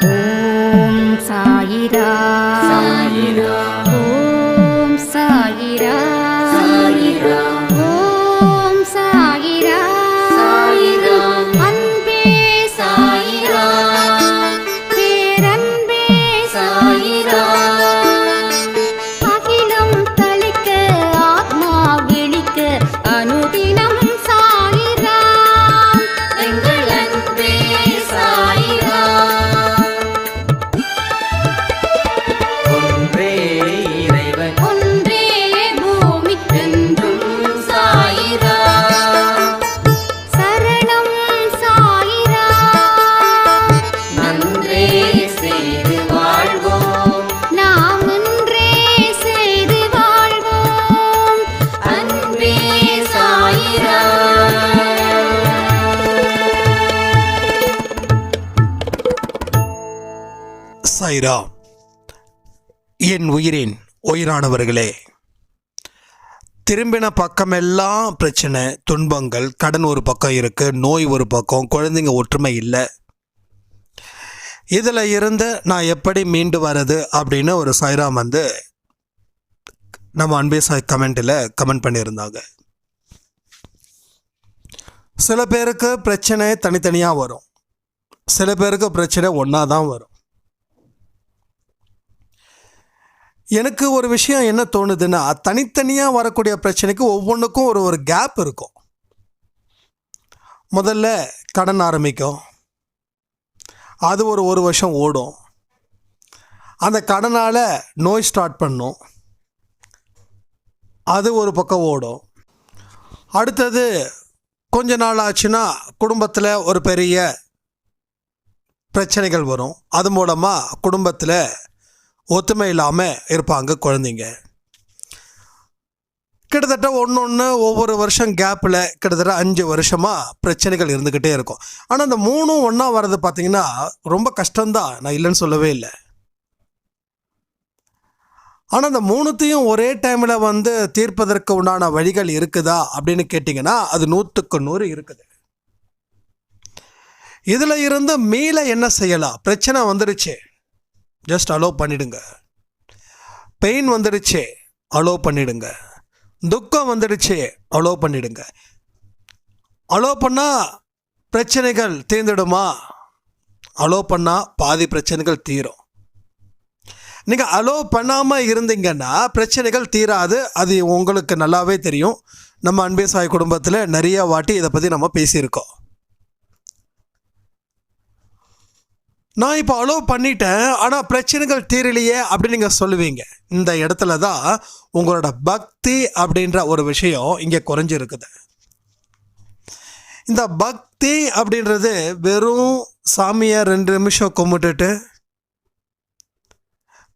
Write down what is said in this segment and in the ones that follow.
ஓம் சாயிரா சாயிரா சாய்ரா என் உயிரின் உயிரானவர்களே திரும்பின பக்கமெல்லாம் பிரச்சனை துன்பங்கள் கடன் ஒரு பக்கம் இருக்குது நோய் ஒரு பக்கம் குழந்தைங்க ஒற்றுமை இல்லை. இதில் இருந்து நான் எப்படி மீண்டு வர்றது அப்படின்னு ஒரு சாய்ராம் வந்து நம்ம அன்பே சாய் கமெண்ட்டில் கமெண்ட் பண்ணியிருந்தாங்க. சில பேருக்கு பிரச்சனை தனித்தனியாக வரும். சில பேருக்கு பிரச்சனை ஒன்றா தான் வரும். எனக்கு ஒரு விஷயம் என்ன தோணுதுன்னா தனித்தனியாக வரக்கூடிய பிரச்சனைக்கு ஒவ்வொன்றுக்கும் ஒரு ஒரு கேப் இருக்கும். முதல்ல கடன் ஆரம்பிக்கும். அது ஒரு ஒரு வருஷம் ஓடும். அந்த கடனால் நோய் ஸ்டார்ட் பண்ணும். அது ஒரு பக்கம் ஓடும். அடுத்தது கொஞ்ச நாள் ஆச்சுன்னா குடும்பத்தில் ஒரு பெரிய பிரச்சனைகள் வரும். அது மூலமாக குடும்பத்தில் ஒத்துமை இல்லாமல் இருப்பாங்க குழந்தைங்க. கிட்டத்தட்ட ஒன்று ஒன்று ஒவ்வொரு வருஷம் கேப்பில் கிட்டத்தட்ட அஞ்சு வருஷமாக பிரச்சனைகள் இருந்துக்கிட்டே இருக்கும். ஆனால் அந்த மூணும் ஒன்றா வர்றது பார்த்திங்கன்னா ரொம்ப கஷ்டம்தான். நான் இல்லைன்னு சொல்லவே இல்லை. ஆனால் அந்த மூணுத்தையும் ஒரே டைமில் வந்து தீர்ப்பதற்கு உண்டான வழிகள் இருக்குதா அப்படின்னு கேட்டிங்கன்னா அது நூற்றுக்கு நூறு இருக்குது. இதில் இருந்து மீள என்ன செய்யலாம்? பிரச்சனை வந்துடுச்சு ஜஸ்ட் அலோவ் பண்ணிடுங்க. பெயின் வந்துடுச்சே அலோவ் பண்ணிடுங்க. துக்கம் வந்துடுச்சே அலோவ் பண்ணிடுங்க. அலோவ் பண்ணால் பிரச்சனைகள் தீர்ந்துடுமா? அலோவ் பண்ணால் பாதி பிரச்சனைகள் தீரும். நீங்கள் அலோவ் பண்ணாமல் இருந்தீங்கன்னா பிரச்சனைகள் தீராது. அது உங்களுக்கு நல்லாவே தெரியும். நம்ம அன்பே சாய் குடும்பத்தில் நிறைய வாட்டி இதை பற்றி நம்ம பேசியிருக்கோம். நான் இப்போ அலோவ் பண்ணிட்டேன் ஆனால் பிரச்சனைகள் தீரலையே அப்படின்னு நீங்கள் சொல்லுவீங்க. இந்த இடத்துல தான் உங்களோட பக்தி அப்படின்ற ஒரு விஷயம் இங்கே குறைஞ்சிருக்குது. இந்த பக்தி அப்படின்றது வெறும் சாமியை ரெண்டு நிமிஷம் கும்பிட்டுட்டு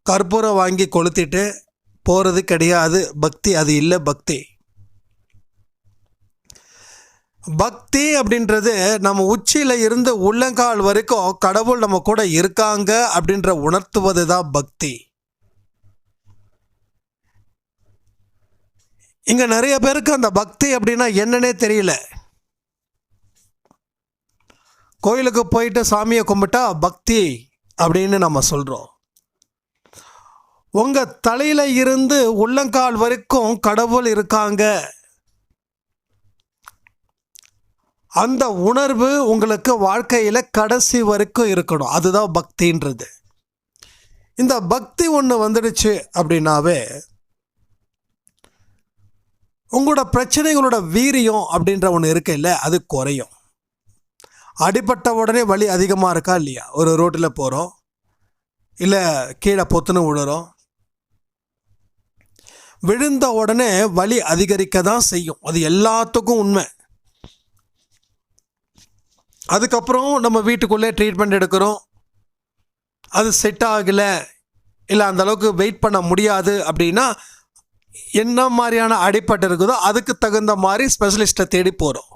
கற்பூரம் வாங்கி கொளுத்திட்டு போகிறது கிடையாது. பக்தி அது இல்லை பக்தி. பக்தி அப்படின்றது நம்ம உச்சியில் இருந்து உள்ளங்கால் வரைக்கும் கடவுள் நம்ம கூட இருக்காங்க அப்படின்ற உணர்த்துவது தான் பக்தி. இங்க நிறைய பேருக்கு அந்த பக்தி அப்படின்னா என்னன்னே தெரியல. கோயிலுக்கு போயிட்டு சாமியை கும்பிட்டா பக்தி அப்படின்னு நம்ம சொல்றோம். உங்க தலையில இருந்து உள்ளங்கால் வரைக்கும் கடவுள் இருக்காங்க. அந்த உணர்வு உங்களுக்கு வாழ்க்கையில் கடைசி வரைக்கும் இருக்கணும். அதுதான் பக்தின்றது. இந்த பக்தி ஒன்று வந்துடுச்சு அப்படின்னாவே உங்களோட பிரச்சனைகளோட வீரியம் அப்படின்ற ஒன்று இருக்குல்ல அது குறையும். அடிபட்ட உடனே வலி அதிகமாக இருக்கா இல்லையா? ஒரு ரோட்டில் போகிறோம் இல்லை கீழே பொத்துன்னு விழுறோம் விழுந்த உடனே வலி அதிகரிக்க தான் செய்யும். அது எல்லாத்துக்கும் உண்மை. அதுக்கப்புறம் நம்ம வீட்டுக்குள்ளே ட்ரீட்மெண்ட் எடுக்கிறோம். அது செட் ஆகலை. இல்லை அந்த அளவுக்கு வெயிட் பண்ண முடியாது அப்படின்னா என்ன மாதிரியான அடிப்பட்டு இருக்குதோ அதுக்கு தகுந்த மாதிரி ஸ்பெஷலிஸ்ட்டை தேடி போகிறோம்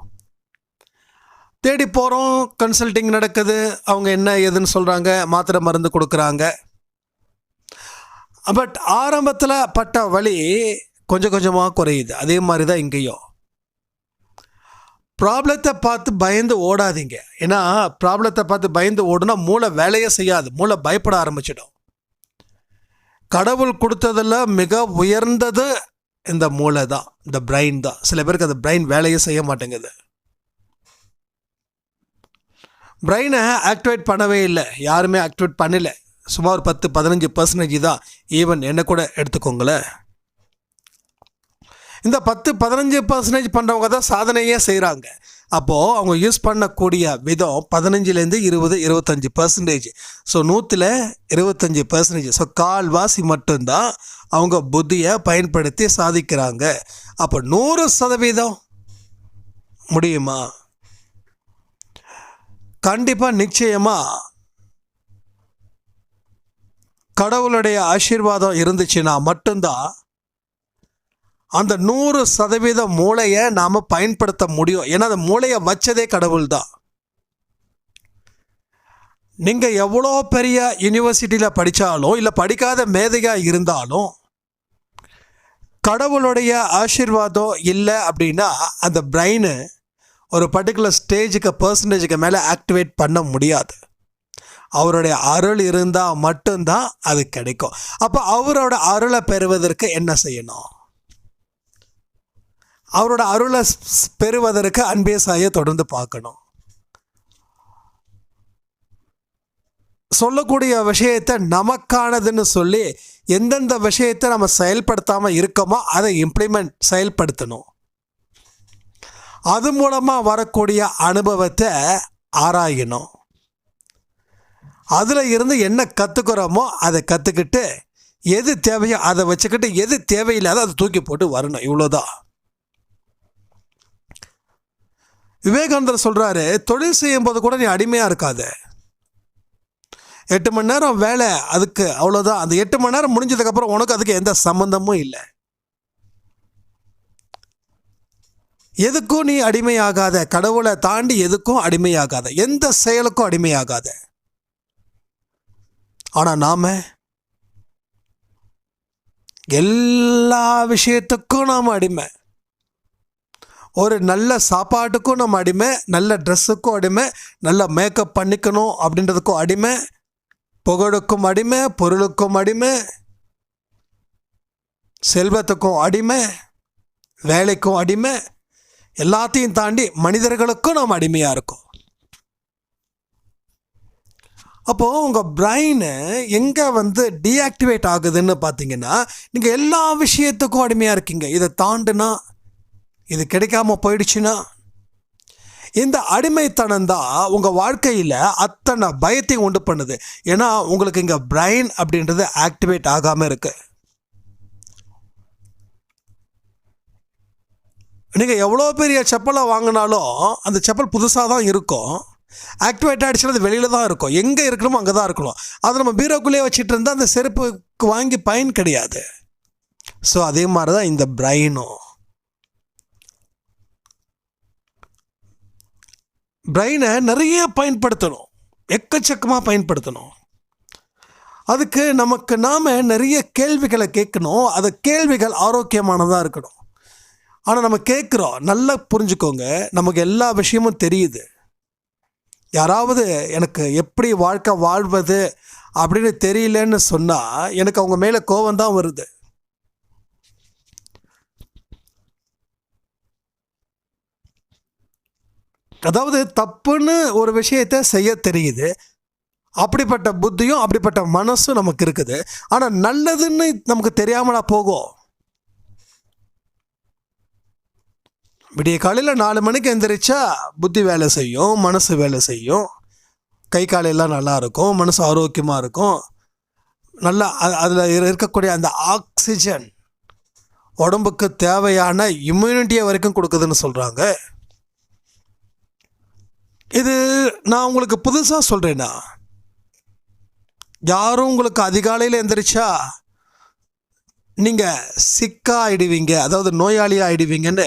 தேடி போகிறோம் கன்சல்டிங் நடக்குது. அவங்க என்ன ஏதுன்னு சொல்கிறாங்க மாத்திரை மருந்து கொடுக்குறாங்க. பட் ஆரம்பத்தில் பட்ட வலி கொஞ்சம் கொஞ்சமாக குறையுது. அதே மாதிரி தான் இங்கேயும். ப்ராப்ளத்தை பார்த்து பயந்து ஓடாதீங்க. ஏன்னா ப்ராப்ளத்தை பார்த்து பயந்து ஓடுனா மூளை வேலையே செய்யாது. மூளை பயப்பட ஆரம்பிச்சிடும். கடவுள் கொடுத்ததில் மிக உயர்ந்தது இந்த மூளை தான். இந்த பிரெயின் தான். சில பேருக்கு அந்த பிரெயின் வேலையே செய்ய மாட்டேங்குது. பிரெயினை ஆக்டிவேட் பண்ணவே இல்லை. யாருமே ஆக்டிவேட் பண்ணலை. சுமார் பத்து பதினஞ்சு பர்சன்டேஜ் தான். ஈவன் என்ன கூட எடுத்துக்கோங்களேன். இந்த பத்து பதினஞ்சு பர்சன்டேஜ் பண்ணுறவங்க தான் சாதனையே செய்கிறாங்க அப்போது அவங்க யூஸ் பண்ணக்கூடிய விதம் பதினஞ்சுலேருந்து இருபது இருபத்தஞ்சி பர்சன்டேஜ் ஸோ நூற்றில் இருபத்தஞ்சி பர்சன்டேஜ் ஸோ கால்வாசி மட்டும்தான் அவங்க புத்தியை பயன்படுத்தி சாதிக்கிறாங்க. அப்போ நூறு சதவீதம் முடியுமா? கண்டிப்பாக நிச்சயமாக கடவுளுடைய ஆசீர்வாதம் இருந்துச்சுன்னா மட்டும்தான் அந்த நூறு சதவீத மூளையை நாம் பயன்படுத்த முடியும். ஏன்னா அந்த மூளையை வச்சதே கடவுள் தான் நீங்கள் எவ்வளோ பெரிய யூனிவர்சிட்டியில் படித்தாலும் இல்லை படிக்காத மேதையாக இருந்தாலும் கடவுளுடைய ஆசீர்வாதம் இல்லை அப்படின்னா அந்த பிரெயினு ஒரு பர்டிகுலர் ஸ்டேஜுக்கு பர்சன்டேஜுக்கு மேலே ஆக்டிவேட் பண்ண முடியாது. அவருடைய அருள் இருந்தால் மட்டும்தான் அது கிடைக்கும். அப்போ அவரோட அருளை பெறுவதற்கு என்ன செய்யணும்? அவரோட அருளை பெறுவதற்கு அன்பே சாயை தொடர்ந்து பார்க்கணும். சொல்லக்கூடிய விஷயத்தை நமக்கானதுன்னு சொல்லி எந்தெந்த விஷயத்தை நம்ம செயல்படுத்தாமல் இருக்கோமோ அதை இம்ப்ளிமெண்ட் செயல்படுத்தணும். அது மூலமாக வரக்கூடிய அனுபவத்தை ஆராயணும். அதில் இருந்து என்ன கற்றுக்குறோமோ அதை கற்றுக்கிட்டு எது தேவையோ அதை வச்சுக்கிட்டு எது தேவையில்லாத அதை தூக்கி போட்டு வரணும். இவ்வளோதான் விவேகானந்தர் சொல்கிறாரு தொழில் செய்யும்போது கூட நீ அடிமையாக இருக்காத. எட்டு மணி நேரம் வேலை அதுக்கு அவ்வளோதான் அந்த எட்டு மணி நேரம் முடிஞ்சதுக்கப்புறம் உனக்கு அதுக்கு எந்த சம்மந்தமும் இல்லை. எதுக்கும் நீ அடிமையாகாத. கடவுளை தாண்டி எதுக்கும் அடிமையாகாத. எந்த செயலுக்கும் அடிமையாகாத. ஆனால் நாம் எல்லா விஷயத்துக்கும் நாம் அடிமை. ஒரு நல்ல சாப்பாட்டுக்கும் நம்ம அடிமை நல்ல ட்ரெஸ்ஸுக்கும் அடிமை நல்ல மேக்கப் பண்ணிக்கணும் அப்படின்றதுக்கும் அடிமை புகழுக்கும் அடிமை பொருளுக்கும் அடிமை செல்வத்துக்கும் அடிமை வேலைக்கும் அடிமை எல்லாத்தையும் தாண்டி மனிதர்களுக்கும் நாம் அடிமையாக இருக்கோம். அப்போது உங்கள் பிரெயின் எங்கே வந்து டீஆக்டிவேட் ஆகுதுன்னு பார்த்தீங்கன்னா நீங்கள் எல்லா விஷயத்துக்கும் அடிமையாக இருக்கீங்க. இதை தாண்டுனா இது கிடைக்காம போயிடுச்சுன்னா? இந்த அடிமைத்தனம் தான் உங்கள் வாழ்க்கையில் அத்தனை பயத்தையும் உண்டு பண்ணுது. ஏன்னா உங்களுக்கு இங்கே பிரைன் அப்படின்றது ஆக்டிவேட் ஆகாமல் இருக்குது நீங்கள் எவ்வளோ பெரிய செப்பலை வாங்கினாலும் அந்த செப்பல் புதுசாக தான் இருக்கும். ஆக்டிவேட் ஆகிடுச்சுன்னா அது வெளியில் தான் இருக்கும். எங்கே இருக்கணுமோ அங்கே தான் இருக்கணும். அதை நம்ம பீரோக்குள்ளேயே வச்சுட்டு இருந்தால் அந்த செருப்புக்கு வாங்கி பயன் கிடையாது. ஸோ அதே மாதிரி தான் இந்த பிரைனும் பிரெயினை நிறைய பயன்படுத்தணும். எக்கச்சக்கமாக பயன்படுத்தணும். அதுக்கு நமக்கு நாம் நிறைய கேள்விகளை கேட்கணும். அது கேள்விகள் ஆரோக்கியமானதாக இருக்கணும். ஆனால் நம்ம கேட்குறோம். நல்லா புரிஞ்சுக்கோங்க. நமக்கு எல்லா விஷயமும் தெரியுது. யாராவது எனக்கு எப்படி வாழ்க்கை வாழ்வது அப்படின்னு தெரியலன்னு சொன்னால் எனக்கு அவங்க மேலே கோபம் தான் வருது. அதாவது தப்புன்னு ஒரு விஷயத்தை செய்ய தெரியுது. அப்படிப்பட்ட புத்தியும் அப்படிப்பட்ட மனசும் நமக்கு இருக்குது. ஆனால் நல்லதுன்னு நமக்கு தெரியாமலா போகும் விடிய காலையில் நாலு மணிக்கு எந்திரிச்சா புத்தி வேலை செய்யும் மனசு வேலை செய்யும். கை காலெல்லாம் நல்லா இருக்கும் மனசு ஆரோக்கியமாக இருக்கும். நல்லா அதில் இருக்கக்கூடிய அந்த ஆக்சிஜன் உடம்புக்கு தேவையான இம்யூனிட்டியை வரைக்கும் கொடுக்குதுன்னு சொல்கிறாங்க இது நான் உங்களுக்கு புதுசாக சொல்கிறேன்னா யாரும் உங்களுக்கு அதிகாலையில் எந்திரிச்சா நீங்கள் சிக்காக ஆகிடுவீங்க அதாவது நோயாளியாக ஆகிடுவீங்கன்னு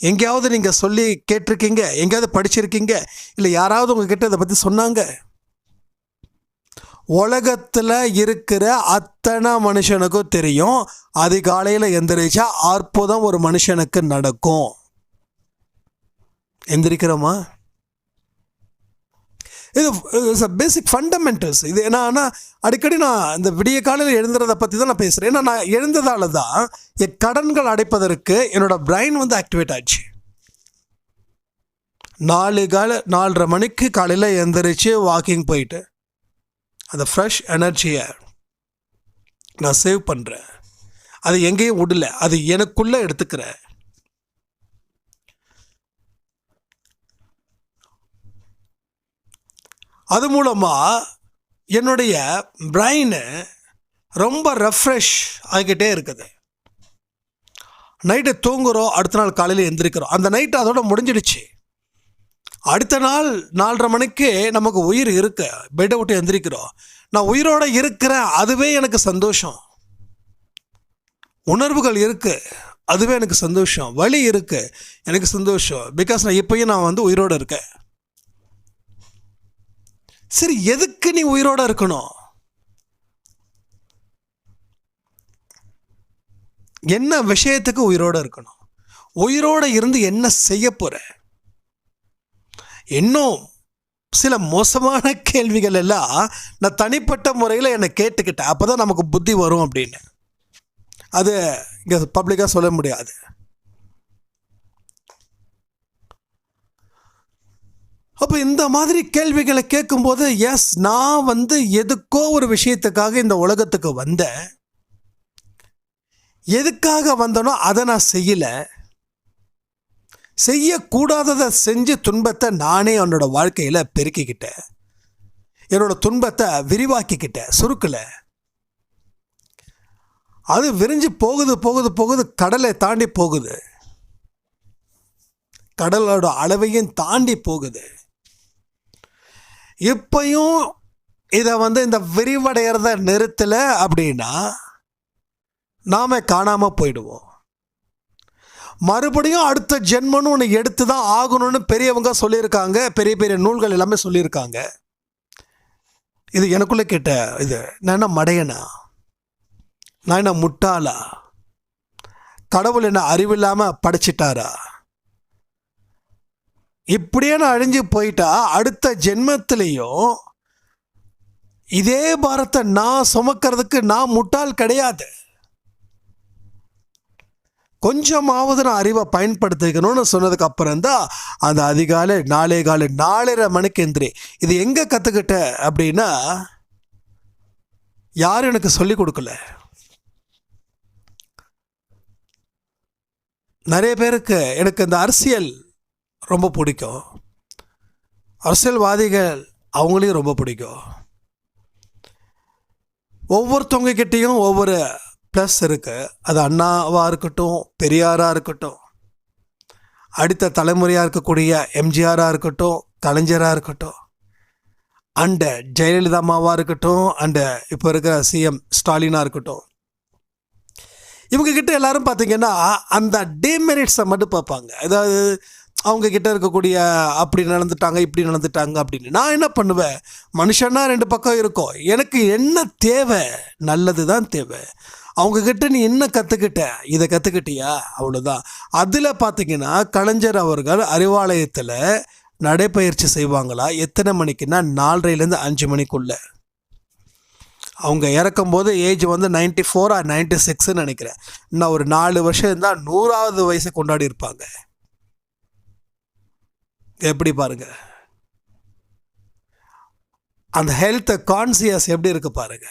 எங்கேயாவது நீங்கள் சொல்லி கேட்டிருக்கீங்க எங்கேயாவது படிச்சிருக்கீங்க இல்லை யாராவது உங்ககிட்ட இதை பற்றி சொன்னாங்க? உலகத்தில் இருக்கிற அத்தனை மனுஷனுக்கும் தெரியும் அதிகாலையில் எந்திரிச்சா அற்புதம் ஒரு மனுஷனுக்கு நடக்கும். எந்திரிக்கிறோமா? இது இட்ஸ் அ பேசிக் ஃபண்டமெண்டல்ஸ் இது என்னன்னா அடிக்கடி நான் இந்த விடிய காலையில் எழுந்துறதை பற்றி தான் நான் பேசுகிறேன் ஏன்னா நான் எழுந்ததால தான் என் கடன்கள் அடைப்பதற்கு என்னோடய பிரைன் வந்து ஆக்டிவேட் ஆச்சு. நாலு கால நாலரை மணிக்கு காலையில் எழுந்திரிச்சு வாக்கிங் போயிட்டு அந்த ஃப்ரெஷ் எனர்ஜியை நான் சேவ் பண்ணுறேன் அது எங்கேயும் விடல. அது எனக்குள்ளே எடுத்துக்கிறேன். அது மூலமாக என்னுடைய பிரைனு ரொம்ப ரெஃப்ரெஷ் ஆகிக்கிட்டே இருக்குது. நைட்டு தூங்குகிறோம் அடுத்த நாள் காலையில் எந்திரிக்கிறோம். அந்த நைட்டு அதோட முடிஞ்சிடுச்சு. அடுத்த நாள் நாலரை மணிக்கு நமக்கு உயிர் இருக்கு. பெட்டை விட்டு எந்திரிக்கிறோம். நான் உயிரோடு இருக்கிறேன் அதுவே எனக்கு சந்தோஷம். உணர்வுகள் இருக்குது அதுவே எனக்கு சந்தோஷம். வலி இருக்குது எனக்கு சந்தோஷம். பிகாஸ் நான் இப்போயும் நான் வந்து உயிரோடு இருக்கேன். சரி எதுக்கு நீ உயிரோட இருக்கணும்? என்ன விஷயத்துக்கு உயிரோட இருக்கணும்? உயிரோட இருந்து என்ன செய்ய போற? இன்னும் சில மோசமான கேள்விகள் எல்லாம் நான் தனிப்பட்ட முறையில் என்னை கேட்டுக்கிட்டேன். அப்போ தான் நமக்கு புத்தி வரும் அப்படின்னு. அது இங்கே பப்ளிக்காக சொல்ல முடியாது. அப்போ இந்த மாதிரி கேள்விகளை கேட்கும்போது எஸ் நான் வந்து எதுக்கோ ஒரு விஷயத்துக்காக இந்த உலகத்துக்கு வந்தேன். எதுக்காக வந்தனோ அதை நான் செய்யலை. செய்யக்கூடாததை செஞ்சு துன்பத்தை நானே என்னோட வாழ்க்கையில் பெருக்கிக்கிட்டேன். என்னோட துன்பத்தை விரிவாக்கிக்கிட்டேன் சுருக்கலை. அது விரிஞ்சு போகுது போகுது போகுது கடலை தாண்டி போகுது. கடலோட அளவையும் தாண்டி போகுது. இப்பையும் இதை வந்து இந்த விரிவடைகிறத நிறுத்தலை அப்படின்னா நாம் காணாமல் போயிடுவோம். மறுபடியும் அடுத்த ஜென்மன்னு ஒன்று எடுத்து தான் ஆகணும்னு பெரியவங்க சொல்லியிருக்காங்க. பெரிய பெரிய நூல்கள் எல்லாமே சொல்லியிருக்காங்க. இது எனக்குள்ளே கேட்ட இது நான் என்ன மடையனா? நான் என்ன முட்டாளா? கடவுள் என்ன அறிவில்லாமல் படைச்சிட்டாரா? இப்படியே நான் அழிஞ்சு போயிட்டா அடுத்த ஜென்மத்திலையும் இதே பாரத்தை நான் சுமக்கிறதுக்கு நான் முட்டாள் கிடையாது. கொஞ்சமாவது நான் அறிவை பயன்படுத்திக்கணும்னு சொன்னதுக்கு அப்புறம் தான் அந்த அதிகாலை நாளே காலை நாலரை மணிக்கு எந்திரி இது எங்கே கற்றுக்கிட்ட அப்படின்னா யாரும் எனக்கு சொல்லி கொடுக்கல. நிறைய பேருக்கு எனக்கு இந்த அரசியல் ரொம்ப பிடிக்கும். அரசியல்வாதிகள் அவங்களையும் ரொம்ப பிடிக்கும். ஒவ்வொருத்தவங்கக்கிட்டேயும் ஒவ்வொரு ப்ளஸ் இருக்குது அது அண்ணாவாக இருக்கட்டும் பெரியாராக இருக்கட்டும். அடுத்த தலைமுறையாக இருக்கக்கூடிய எம்ஜிஆராக இருக்கட்டும் கலைஞராக இருக்கட்டும். அண்டு ஜெயலலிதா அம்மாவாக இருக்கட்டும் அண்டு இப்போ இருக்கிற சிஎம் ஸ்டாலினாக இருக்கட்டும். இவங்கக்கிட்ட எல்லாரும் பார்த்தீங்கன்னா அந்த டீமெரிட்ஸை மட்டும் பார்ப்பாங்க. அதாவது அவங்க கிட்ட இருக்கக்கூடிய அப்படி நடந்துட்டாங்க இப்படி நடந்துட்டாங்க அப்படின்னு. நான் என்ன பண்ணுவேன்? மனுஷன்னா ரெண்டு பக்கம் இருக்கும். எனக்கு என்ன தேவை? நல்லது தான் தேவை. அவங்க கிட்ட நீ என்ன கற்றுக்கிட்ட இதை கற்றுக்கிட்டியா அவ்வளோதான் அதில் பார்த்தீங்கன்னா கலைஞர் அவர்கள் அறிவாலயத்தில் நடைப்பயிற்சி செய்வாங்களா? எத்தனை மணிக்குன்னா நாலரைலேருந்து அஞ்சு மணிக்குள்ள. அவங்க இறக்கும்போது ஏஜ் வந்து நைன்டி ஃபோர் ஆர் நைன்டி சிக்ஸ்ன்னு நினைக்கிறேன். இன்னும் ஒரு நாலு வருஷம் இருந்தால் நூறாவது வயசை கொண்டாடி இருப்பாங்க. எப்படி பாருங்க? அந்த ஹெல்த்தை கான்சியஸ் எப்படி இருக்கு பாருங்க?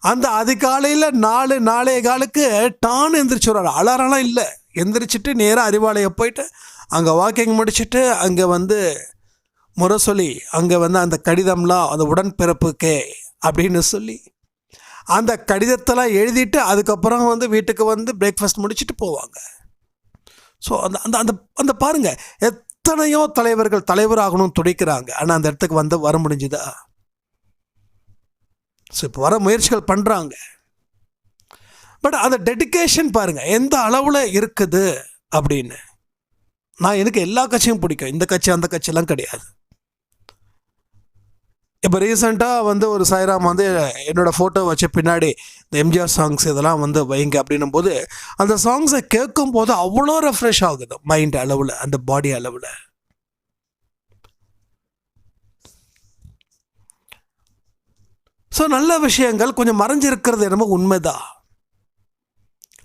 அந்த அதிகாலையில் நாலு நாளைய காலுக்கு டான் எந்திரிச்சு வர்றாரு. அலாரம்லாம் இல்லை. எந்திரிச்சிட்டு நேராக அறிவாலயம் போயிட்டு அங்கே வாக்கிங் முடிச்சுட்டு அங்கே வந்து முரசொலி அங்கே வந்து அந்த கடிதம்லாம் அந்த உடன்பிறப்புக்கே அப்படின்னு சொல்லி அந்த கடிதத்தெல்லாம் எழுதிட்டு அதுக்கப்புறம் வந்து வீட்டுக்கு வந்து பிரேக்ஃபாஸ்ட் முடிச்சுட்டு போவாங்க. ஸோ அந்த அந்த அந்த அந்த பாருங்கள் எத்தனையோ தலைவர்கள் தலைவராகணும்னு துடிக்கிறாங்க. ஆனால் அந்த இடத்துக்கு வந்து வர முடிஞ்சுதா? ஸோ இப்போ வர முயற்சிகள் பண்ணுறாங்க பட் அந்த டெடிகேஷன் பாருங்கள் எந்த அளவில் இருக்குது அப்படின்னு. நான் எனக்கு எல்லா கட்சியும் பிடிக்கும். இந்த கட்சி அந்த கட்சியெல்லாம் கிடையாது. இப்போ ரீசெண்டாக வந்து ஒரு சாய்ராம் வந்து என்னோடய ஃபோட்டோ வச்ச பின்னாடி இந்த எம்ஜிஆர் சாங்ஸ் இதெல்லாம் வந்து வைங்க அப்படின்னும் போது அந்த சாங்ஸை கேட்கும் போது அவ்வளோ ரெஃப்ரெஷ் ஆகுது மைண்ட் அளவில் அந்த பாடி அளவில். ஸோ நல்ல விஷயங்கள் கொஞ்சம் மறைஞ்சிருக்கிறது என்னமோ உண்மைதான்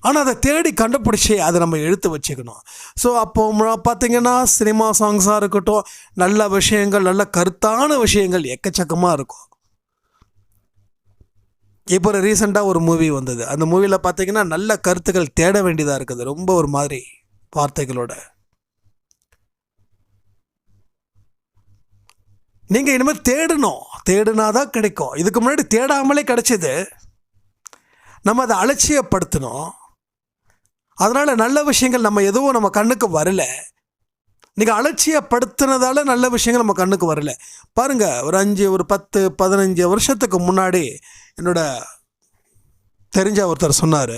ஆனால் அதை தேடி கண்டுபிடிச்சி அதை நம்ம எடுத்து வச்சுக்கணும். ஸோ அப்போ பார்த்தீங்கன்னா சினிமா சாங்ஸாக இருக்கட்டும் நல்ல விஷயங்கள் நல்ல கருத்தான விஷயங்கள் எக்கச்சக்கமாக இருக்கும். இப்போ ஒரு ரீசெண்டாக ஒரு மூவி வந்தது. அந்த மூவியில் பார்த்தீங்கன்னா நல்ல கருத்துக்கள் தேட வேண்டியதாக இருக்குது. ரொம்ப ஒரு மாதிரி வார்த்தைகளோட. நீங்கள் இனிமேல் தேடணும். தேடினா தான் கிடைக்கும். இதுக்கு முன்னாடி தேடாமலே கிடைச்சது. நம்ம அதை அலட்சியப்படுத்தணும். அதனால் நல்ல விஷயங்கள் நம்ம எதுவும் நம்ம கண்ணுக்கு வரல. நீங்கள் அலட்சியப்படுத்தினதால நல்ல விஷயங்கள் நம்ம கண்ணுக்கு வரல. பாருங்கள் ஒரு அஞ்சு ஒரு பத்து பதினஞ்சு வருஷத்துக்கு முன்னாடி என்னோட தெரிஞ்ச ஒருத்தர் சொன்னார்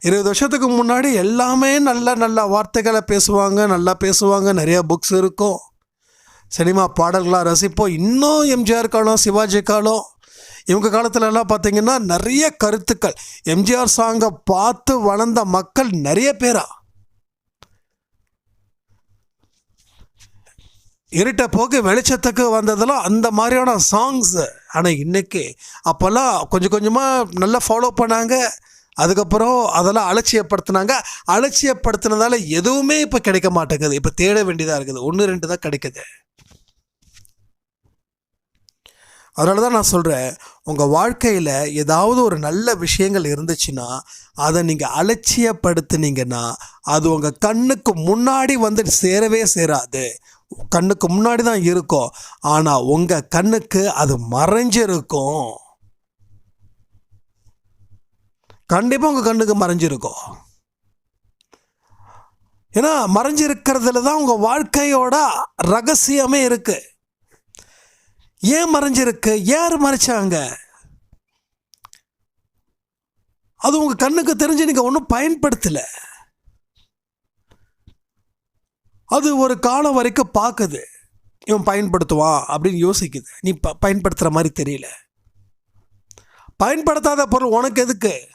இருபது வருஷத்துக்கு முன்னாடி எல்லாமே நல்ல நல்ல வார்த்தைகளை பேசுவாங்க நல்லா பேசுவாங்க நிறைய புக்ஸ் இருக்கும். சினிமா பாடல்களாக ரசிப்போம். இன்னும் எம்ஜிஆர் காலம் சிவாஜி காலம் இவங்க காலத்துலலாம் பார்த்திங்கன்னா பார்த்தீங்கன்னா நிறைய கருத்துக்கள். எம்ஜிஆர் சாங்கை பார்த்து வளர்ந்த மக்கள் நிறைய பேராக இருட்ட போக்கு வெளிச்சத்துக்கு வந்ததெல்லாம் அந்த மாதிரியான சாங்ஸ் ஆனால் இன்றைக்கி அப்போல்லாம் கொஞ்சம் கொஞ்சமாக நல்லா ஃபாலோ பண்ணாங்க. அதுக்கப்புறம் அதெல்லாம் அலட்சியப்படுத்தினாங்க. அலட்சியப்படுத்தினதால எதுவுமே இப்போ கிடைக்க மாட்டேங்குது. இப்போ தேட வேண்டியதாக இருக்குது. ஒன்று ரெண்டு தான் கிடைக்குது. அதனால தான் நான் சொல்கிறேன் உங்கள் வாழ்க்கையில் ஏதாவது ஒரு நல்ல விஷயங்கள் இருந்துச்சுன்னா அதை நீங்கள் அலட்சியப்படுத்துனீங்கன்னா அது உங்கள் கண்ணுக்கு முன்னாடி வந்து சேரவே சேராது. கண்ணுக்கு முன்னாடி தான் இருக்கும். ஆனால் உங்கள் கண்ணுக்கு அது மறைஞ்சிருக்கும். கண்டிப்பாக உங்கள் கண்ணுக்கு மறைஞ்சிருக்கும். ஏன்னா மறைஞ்சிருக்கிறதுல தான் உங்கள் வாழ்க்கையோட ரகசியமே இருக்குது ஏன் மறைஞ்சிருக்கு? யார் மறைச்சாங்க? அது உங்கள் கண்ணுக்கு தெரிஞ்சு நீங்கள் ஒன்றும் பயன்படுத்தலை. அது ஒரு காலம் வரைக்கும் பார்க்குது. இவன் பயன்படுத்துவான் அப்படின்னு யோசிக்குது. நீ ப பயன்படுத்துகிற மாதிரி தெரியல. பயன்படுத்தாத பொருள் உனக்கு எதுக்கு?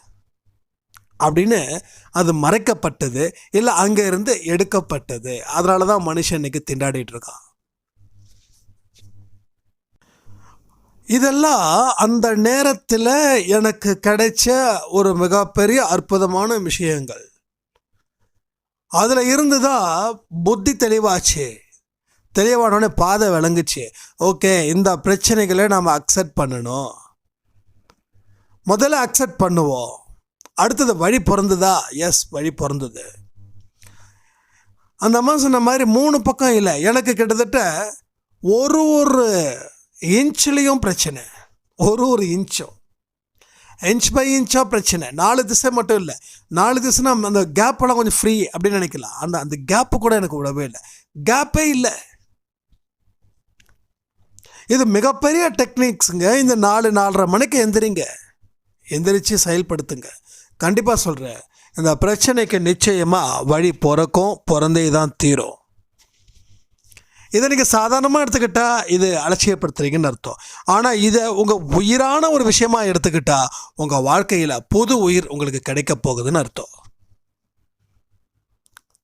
அப்படின்னு அது மறைக்கப்பட்டது. இல்லை அங்கே இருந்து எடுக்கப்பட்டது. அதனால தான் மனுஷன் இன்னைக்கு திண்டாடிட்டு இருக்கான். இதெல்லாம் அந்த நேரத்தில் எனக்கு கிடைச்ச ஒரு மிகப்பெரிய அற்புதமான விஷயங்கள். அதில் இருந்து தான் புத்தி தெளிவாச்சு. தெளிவானோடனே பாதை விளங்குச்சு. ஓகே இந்த பிரச்சனைகளை நாம் அக்செப்ட் பண்ணணும். முதல்ல அக்செப்ட் பண்ணுவோம். அடுத்தது வழி பிறந்ததா எஸ் வழி பிறந்தது அந்த அம்மா சொன்ன மாதிரி மூணு பக்கம் இல்லை. எனக்கு கிட்டத்தட்ட ஒரு ஒரு இன்ச்லேயும் பிரச்சனை. ஒரு ஒரு இன்ச்சும் இன்ச் பை இன்ச்சாக பிரச்சனை. நாலு திசை மட்டும் இல்லை. நாலு திசைனா அந்த கேப்பெல்லாம் கொஞ்சம் ஃப்ரீ அப்படின்னு நினைக்கலாம். அந்த அந்த கேப்பு கூட எனக்கு விடவே இல்லை. கேப்பே இல்லை. இது மிகப்பெரிய டெக்னிக்ஸுங்க இந்த நாலு நாலரை மணிக்கு எந்திரிங்க. எந்திரிச்சு செயல்படுத்துங்க. கண்டிப்பாக சொல்கிறேன் இந்த பிரச்சனைக்கு நிச்சயமாக வழி பிறக்கும். பிறந்தே தான் தீரும். இதை நீங்கள் சாதாரணமாக எடுத்துக்கிட்டா இது அலட்சியப்படுத்துறீங்கன்னு அர்த்தம். ஆனால் இதை உங்கள் உயிரான ஒரு விஷயமா எடுத்துக்கிட்டா உங்கள் வாழ்க்கையில் புது உயிர் உங்களுக்கு கிடைக்க போகுதுன்னு அர்த்தம்.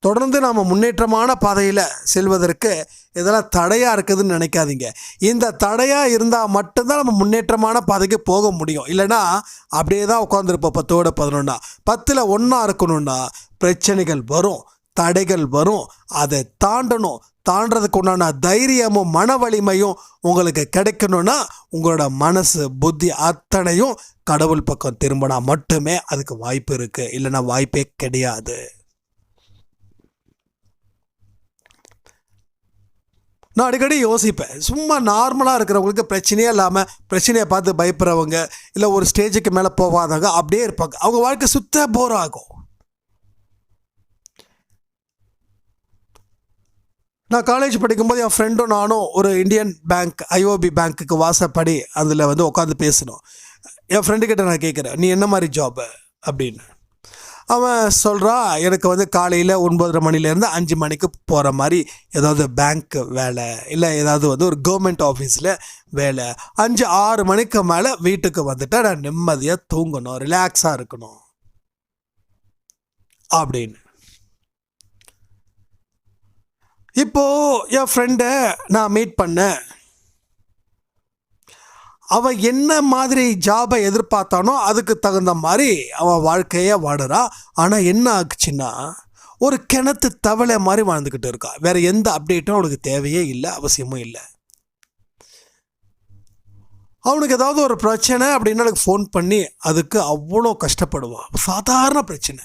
தொடர்ந்து நாம் முன்னேற்றமான பாதையில் செல்வதற்கு இதெல்லாம் தடையாக இருக்குதுன்னு நினைக்காதீங்க. இந்த தடையாக இருந்தால் மட்டும்தான் நம்ம முன்னேற்றமான பாதைக்கு போக முடியும். இல்லைன்னா அப்படியே தான் உட்காந்துருப்போம் பத்தோட பதினொன்னா. பத்தில் ஒன்றா இருக்கணும்னா பிரச்சனைகள் வரும் தடைகள் வரும். அதை தாண்டணும். தாண்டறதுக்கு உண்டான தைரியமும் மன வலிமையும் உங்களுக்கு கிடைக்கணும்னா உங்களோட மனசு புத்தி அத்தனையும் கடவுள் பக்கம் திரும்பினா மட்டுமே அதுக்கு வாய்ப்பு இருக்குது இல்லைன்னா வாய்ப்பே கிடையாது. நான் அடிக்கடி யோசிப்பேன். சும்மா நார்மலாக இருக்கிறவங்களுக்கு பிரச்சனையே இல்லாமல் பிரச்சனையை பார்த்து பயப்படுறவங்க இல்லை ஒரு ஸ்டேஜுக்கு மேலே போகாதவங்க அப்படியே இருப்பாங்க. அவங்க வாழ்க்கை சுத்த போர் ஆகும். நான் காலேஜ் படிக்கும்போது என் ஃப்ரெண்டும் நானும் ஒரு இந்தியன் பேங்க் ஐஓபி பேங்க்குக்கு வாசப்படி அதில் வந்து உட்காந்து பேசணும் என் ஃப்ரெண்டுக்கிட்ட நான் கேட்குறேன் நீ என்ன மாதிரி ஜாப் அப்படின்னு. அவன் சொல்கிறான் எனக்கு வந்து காலையில் ஒன்பதரை மணிலேருந்து அஞ்சு மணிக்கு போகிற மாதிரி ஏதாவது பேங்க் வேலை இல்லை ஏதாவது வந்து ஒரு கவர்மெண்ட் ஆஃபீஸில் வேலை. அஞ்சு ஆறு மணிக்கு மேலே வீட்டுக்கு வந்துட்டால் நான் நிம்மதியாக தூங்கணும் ரிலாக்ஸாக இருக்கணும். அப்படின்னு. இப்போ என் ஃப்ரெண்டை நான் மீட் பண்ணேன். அவன் என்ன மாதிரி ஜாபை எதிர்பார்த்தானோ அதுக்கு தகுந்த மாதிரி அவன் வாழ்க்கையை வாடுறா. ஆனால் என்ன ஆச்சுன்னா ஒரு கிணத்து தவளை மாதிரி வாழ்ந்துக்கிட்டு இருக்கா. வேற எந்த அப்டேட்டும் அவனுக்கு தேவையே இல்லை அவசியமும் இல்லை. அவனுக்கு ஏதாவது ஒரு பிரச்சனை அப்படின்னு எனக்கு ஃபோன் பண்ணி அதுக்கு அவ்வளோ கஷ்டப்படுவான். சாதாரண பிரச்சனை.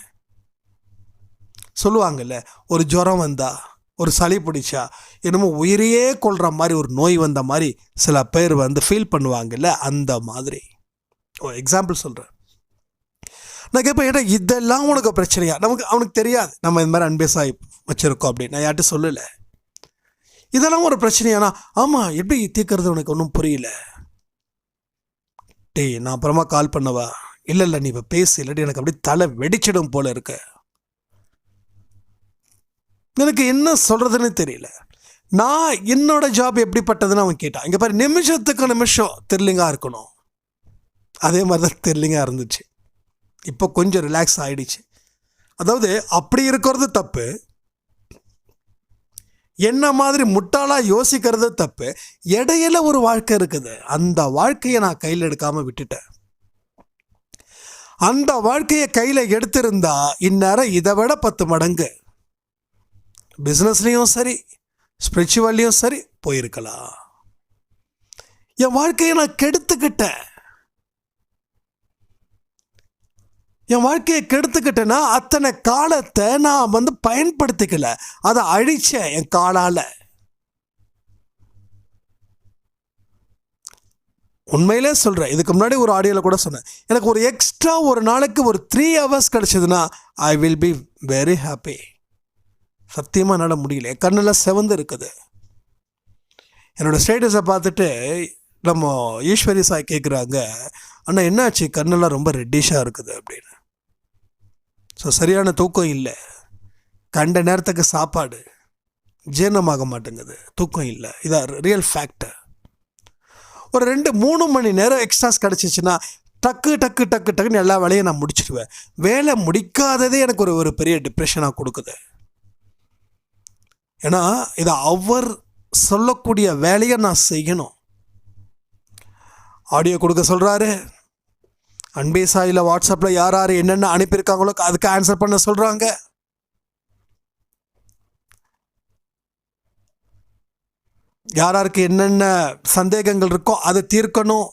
சொல்லுவாங்கல்ல ஒரு ஜுரம் வந்தா ஒரு சளி பிடிச்சா என்னமோ உயிரையே கொள்கிற மாதிரி ஒரு நோய் வந்த மாதிரி சில பேர் வந்து ஃபீல் பண்ணுவாங்கல்ல அந்த மாதிரி. ஒரு எக்ஸாம்பிள் சொல்கிறேன் நான் கேட்பேன் ஏட்டா இதெல்லாம் உனக்கு பிரச்சனையா? நமக்கு அவனுக்கு தெரியாது. நம்ம இந்த மாதிரி அன்பே சாய் வச்சுருக்கோம் அப்படின்னு. நான் யார்கிட்ட சொல்லலை. இதெல்லாம் ஒரு பிரச்சனையானா? ஆமாம் எப்படி தீர்க்கறது உனக்கு? ஒன்றும் புரியல. டேய் நான் அப்புறமா கால் பண்ணவா? இல்லை இல்லை நீ இப்போ பேசு. இல்லாட்டி எனக்கு அப்படியே தலை வெடிச்சிடும் போல இருக்க. எனக்கு என்ன சொல்கிறதுன்னு தெரியல. நான் என்னோட ஜாப் எப்படிப்பட்டதுன்னு அவன் கேட்டான். இங்கே பாரு நிமிஷத்துக்கு நிமிஷம் த்ரில்லிங்காக இருக்கணும். அதே மாதிரி தான் த்ரில்லிங்காக இருந்துச்சு. இப்போ கொஞ்சம் ரிலாக்ஸ் ஆகிடுச்சு அதாவது அப்படி இருக்கிறது தப்பு. என்ன மாதிரி முட்டாளாக யோசிக்கிறது தப்பு. இடையில ஒரு வாழ்க்கை இருக்குது. அந்த வாழ்க்கையை நான் கையில் எடுக்காமல் விட்டுட்டேன். அந்த வாழ்க்கையை கையில் எடுத்திருந்தா இந்நேரம் இதை விட பத்து மடங்கு. பிஸ்னஸ்லேயும் சரி ஸ்பிரிச்சுவல்லையும் சரி போயிருக்கலாம். என் வாழ்க்கையை நான் கெடுத்துக்கிட்டேன். என் வாழ்க்கையை கெடுத்துக்கிட்டேன்னா அத்தனை காலத்தை நான் வந்து பயன்படுத்திக்கல. அதை அழித்தேன் என் காலால். உண்மையிலே சொல்கிறேன் இதுக்கு முன்னாடி ஒரு ஆடியோவில் கூட சொன்னேன். எனக்கு ஒரு எக்ஸ்ட்ரா ஒரு நாளைக்கு ஒரு த்ரீ ஹவர்ஸ் கிடச்சிதுன்னா I will be very happy சத்தியமாக என்னால் முடியல. கண்ணெல்லாம் செவந்து இருக்குது. என்னோடய ஸ்டேட்டஸை பார்த்துட்டு நம்ம ஈஸ்வரி சாய் கேட்குறாங்க அண்ணா என்னாச்சு? கண்ணெல்லாம் ரொம்ப ரெட்டிஷாக இருக்குது அப்படின்னு. ஸோ சரியான தூக்கம் இல்லை. கண்ட நேரத்துக்கு சாப்பாடு ஜீரணமாக மாட்டேங்குது. தூக்கம் இல்லை. இதான் ரியல் ஃபேக்டர் ஒரு ரெண்டு மூணு மணி நேரம் எக்ஸ்ட்ராஸ் கிடச்சிச்சின்னா டக்கு டக்கு டக்கு டக்குன்னு எல்லா வேலையும் நான் முடிச்சிடுவேன். வேலை முடிக்காததே எனக்கு ஒரு ஒரு பெரிய டிப்ரெஷனாக கொடுக்குது. ஏன்னா இதை அவர் சொல்லக்கூடிய வேலையை நான் செய்யணும். ஆடியோ கொடுக்க சொல்கிறாரு அன்பே சாயில் வாட்ஸ்அப்பில் யார் யார் என்னென்ன அனுப்பியிருக்காங்களோ அதுக்கு ஆன்சர் பண்ண சொல்கிறாங்க யார் யாருக்கு என்னென்ன சந்தேகங்கள் இருக்கோ அதை தீர்க்கணும்.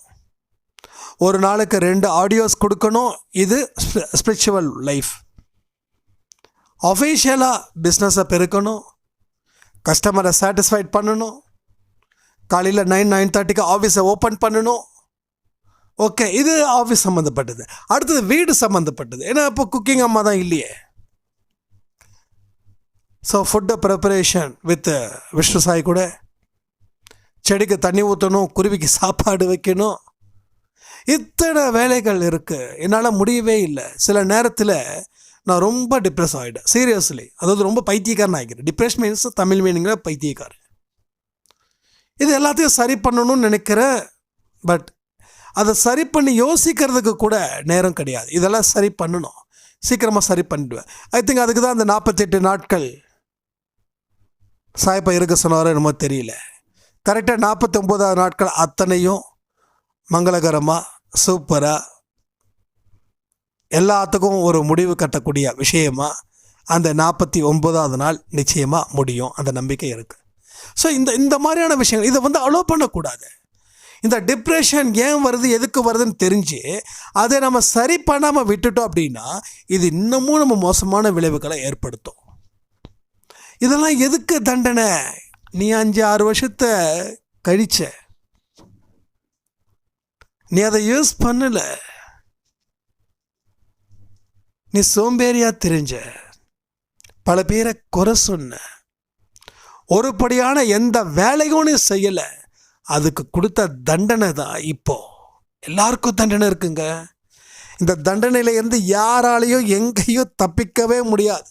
ஒரு நாளுக்கு ரெண்டு ஆடியோஸ் கொடுக்கணும். இது ஸ்பிரிச்சுவல் லைஃப் அஃபீஷியலாக பிஸ்னஸை பெருக்கணும். கஸ்டமரை சாட்டிஸ்ஃபைட் பண்ணணும். காலையில் நைன் நைன் தேர்ட்டிக்கு ஆஃபீஸை ஓப்பன் பண்ணணும். ஓகே இது ஆஃபீஸ் சம்மந்தப்பட்டது அடுத்தது வீடு சம்மந்தப்பட்டது ஏன்னா இப்போ குக்கிங் அம்மா தான் இல்லையே. So food preparation with Vishnu Sai கூட. செடிக்கு தண்ணி ஊற்றணும் குருவிக்கு சாப்பாடு வைக்கணும். இத்தனை வேலைகள் இருக்குது என்னால் முடியவே இல்லை. சில நேரத்தில் நான் ரொம்ப டிப்ரெஸ் ஆகிட்டேன் சீரியஸ்லி அதாவது ரொம்ப பைத்தியக்காரன் ஆகிக்கிறேன். டிப்ரெஷன் மீன்ஸ் தமிழ் மீனிங்கில் பைத்தியக்காரன். இது எல்லாத்தையும் சரி பண்ணணும்னு நினைக்கிறேன். பட் அதை சரி பண்ணி யோசிக்கிறதுக்கு கூட நேரம் கிடையாது. இதெல்லாம் சரி பண்ணணும். சீக்கிரமாக சரி பண்ணிடுவேன். ஐ திங்க் அதுக்கு தான் அந்த நாற்பத்தெட்டு நாட்கள். சாய்ப்பா இருக்க சொன்னாரோ என்னமோ தெரியல. கரெக்டாக நாற்பத்தொம்போதாவது நாட்கள் அத்தனையும் மங்களகரமாக சூப்பராக எல்லாத்துக்கும் ஒரு முடிவு கட்டக்கூடிய விஷயமா அந்த நாற்பத்தி ஒன்பதாவது நாள் நிச்சயமாக முடியும். அந்த நம்பிக்கை இருக்குது ஸோ இந்த இந்த மாதிரியான விஷயங்கள் இதை வந்து அலோவ் பண்ணக்கூடாது. இந்த டிப்ரெஷன் ஏன் வருது எதுக்கு வருதுன்னு தெரிஞ்சு அதை நம்ம சரி பண்ணாமல் விட்டுட்டோம் அப்படின்னா இது இன்னமும் நம்ம மோசமான விளைவுகளை ஏற்படுத்தும். இதெல்லாம் எதுக்கு தண்டனை? நீ அஞ்சு ஆறு வருஷத்தை கழிச்ச. நீ அதை யூஸ் பண்ணல. நீ சோம்பேறியாக தெரிஞ்ச. பல பேரை குறை சொன்ன. ஒருபடியான எந்த வேலையும் நீ செய்யலை. அதுக்கு கொடுத்த தண்டனை தான் இப்போ. எல்லாருக்கும் தண்டனை இருக்குங்க. இந்த தண்டனையில இருந்து யாராலையும் எங்கேயும் தப்பிக்கவே முடியாது.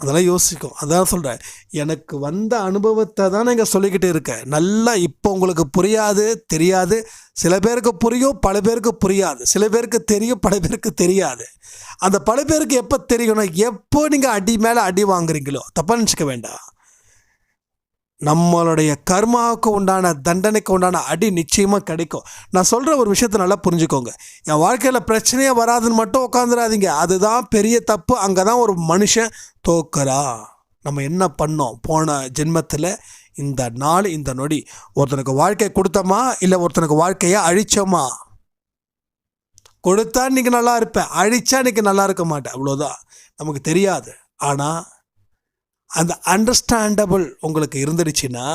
அதெல்லாம் யோசிக்கும். அதான் சொல்கிறேன் எனக்கு வந்த அனுபவத்தை தான் இங்கே சொல்லிக்கிட்டு இருக்கேன். நல்லா இப்போ உங்களுக்கு புரியாது தெரியாது. சில பேருக்கு புரியும் பல பேருக்கு புரியாது. சில பேருக்கு தெரியும் பல பேருக்கு தெரியாது. அந்த பல பேருக்கு எப்போ தெரியணும் எப்போ நீங்கள் அடி மேலே அடி வாங்குறீங்களோ தப்பாக நினச்சிக்க வேண்டாம். நம்மளுடைய கர்மாவுக்கு உண்டான தண்டனைக்கு உண்டான அடி நிச்சயமாக கிடைக்கும். நான் சொல்கிற ஒரு விஷயத்தை நல்லா புரிஞ்சுக்கோங்க. என் வாழ்க்கையில் பிரச்சனையே வராதுன்னு மட்டும் உட்காந்துடாதீங்க அதுதான் பெரிய தப்பு. அங்கே தான் ஒரு மனுஷன் தோக்குறா. நம்ம என்ன பண்ணோம்? போன ஜென்மத்தில் இந்த நாள் இந்த நொடி. ஒருத்தனுக்கு வாழ்க்கையை கொடுத்தோமா? இல்லை ஒருத்தனுக்கு வாழ்க்கையை அழிச்சோமா? கொடுத்தா இன்னைக்கு நல்லா இருப்பேன். அழித்தா இன்னைக்கு நல்லா இருக்க மாட்டேன். அவ்வளோதான் நமக்கு தெரியாது. ஆனால் அந்த அண்டர்ஸ்டாண்டபிள் உங்களுக்கு இருந்துடுச்சுன்னா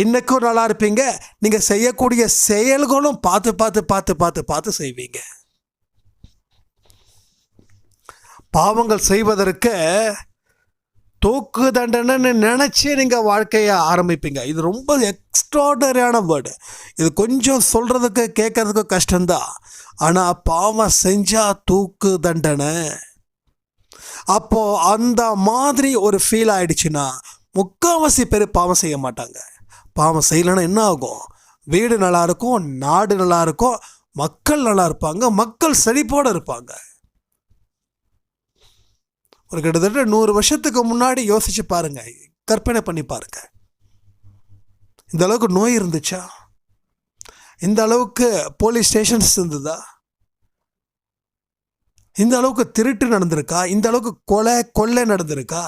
இன்றைக்கும் நல்லா இருப்பீங்க. நீங்கள் செய்யக்கூடிய செயல்களும் பார்த்து பார்த்து பார்த்து பார்த்து பார்த்து செய்வீங்க. பாவங்கள் செய்வதற்கு தூக்கு தண்டனைன்னு நினச்சி நீங்கள் வாழ்க்கையை ஆரம்பிப்பீங்க. இது ரொம்ப எக்ஸ்ட்ராடரியான வேர்டு இது கொஞ்சம் சொல்கிறதுக்கு கேட்குறதுக்கு கஷ்டம்தான். ஆனால் பாவம் செஞ்சால் தூக்கு தண்டனை. அப்போ அந்த மாதிரி ஒரு ஃபீல் ஆயிடுச்சுன்னா முக்கால்வாசி பேர் பாவம் செய்ய மாட்டாங்க. பாவம் செய்யலைன்னா என்ன ஆகும்? வீடு நல்லா இருக்கும் நாடு நல்லா இருக்கும் மக்கள் நல்லா இருப்பாங்க மக்கள் செழிப்போடு இருப்பாங்க. ஒரு கிட்டத்தட்ட நூறு வருஷத்துக்கு முன்னாடி யோசிச்சு பாருங்க கற்பனை பண்ணி பாருங்க. இந்த அளவுக்கு நோய் இருந்துச்சா? இந்த அளவுக்கு போலீஸ் ஸ்டேஷன்ஸ் இருந்ததா? இந்த அளவுக்கு திருட்டு நடந்திருக்கா? இந்த அளவுக்கு கொலை கொள்ளை நடந்திருக்கா?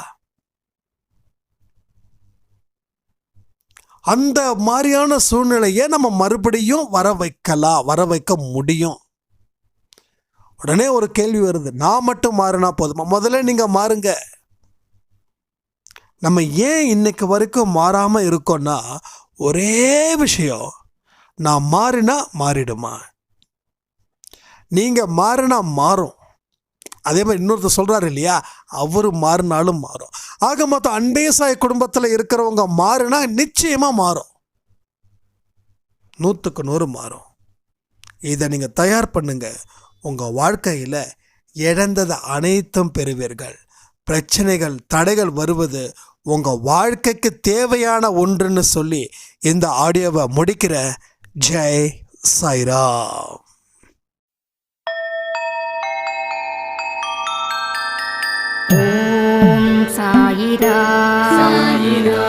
அந்த மாதிரியான சூழ்நிலையை நம்ம மறுபடியும் வர வைக்கலாம் வர வைக்க முடியும். உடனே ஒரு கேள்வி வருது. நான் மட்டும் மாறினா போதுமா? முதல்ல நீங்க மாறுங்க. நம்ம ஏன் இன்னைக்கு வரைக்கும் மாறாம இருக்கோம்னா ஒரே விஷயம் நான் மாறினா மாறிடுமா? நீங்க மாறினா மாறும். அதே மாதிரி இன்னொருத்தர் சொல்கிறாரு இல்லையா? அவர் மாறினாலும் மாறும். ஆக மொத்தம் அண்டேசாய் குடும்பத்தில் இருக்கிறவங்க மாறுனா நிச்சயமாக மாறும். நூற்றுக்கு நூறு மாறும். இதை நீங்கள் தயார் பண்ணுங்க. உங்கள் வாழ்க்கையில் இழந்தது அனைத்தும் பெறுவீர்கள். பிரச்சனைகள் தடைகள் வருவது உங்கள் வாழ்க்கைக்கு தேவையான ஒன்றுன்னு சொல்லி இந்த ஆடியோவை முடிக்கிற ஜெய் சாய்ராம். ஓம் சாயிரா சாயிரா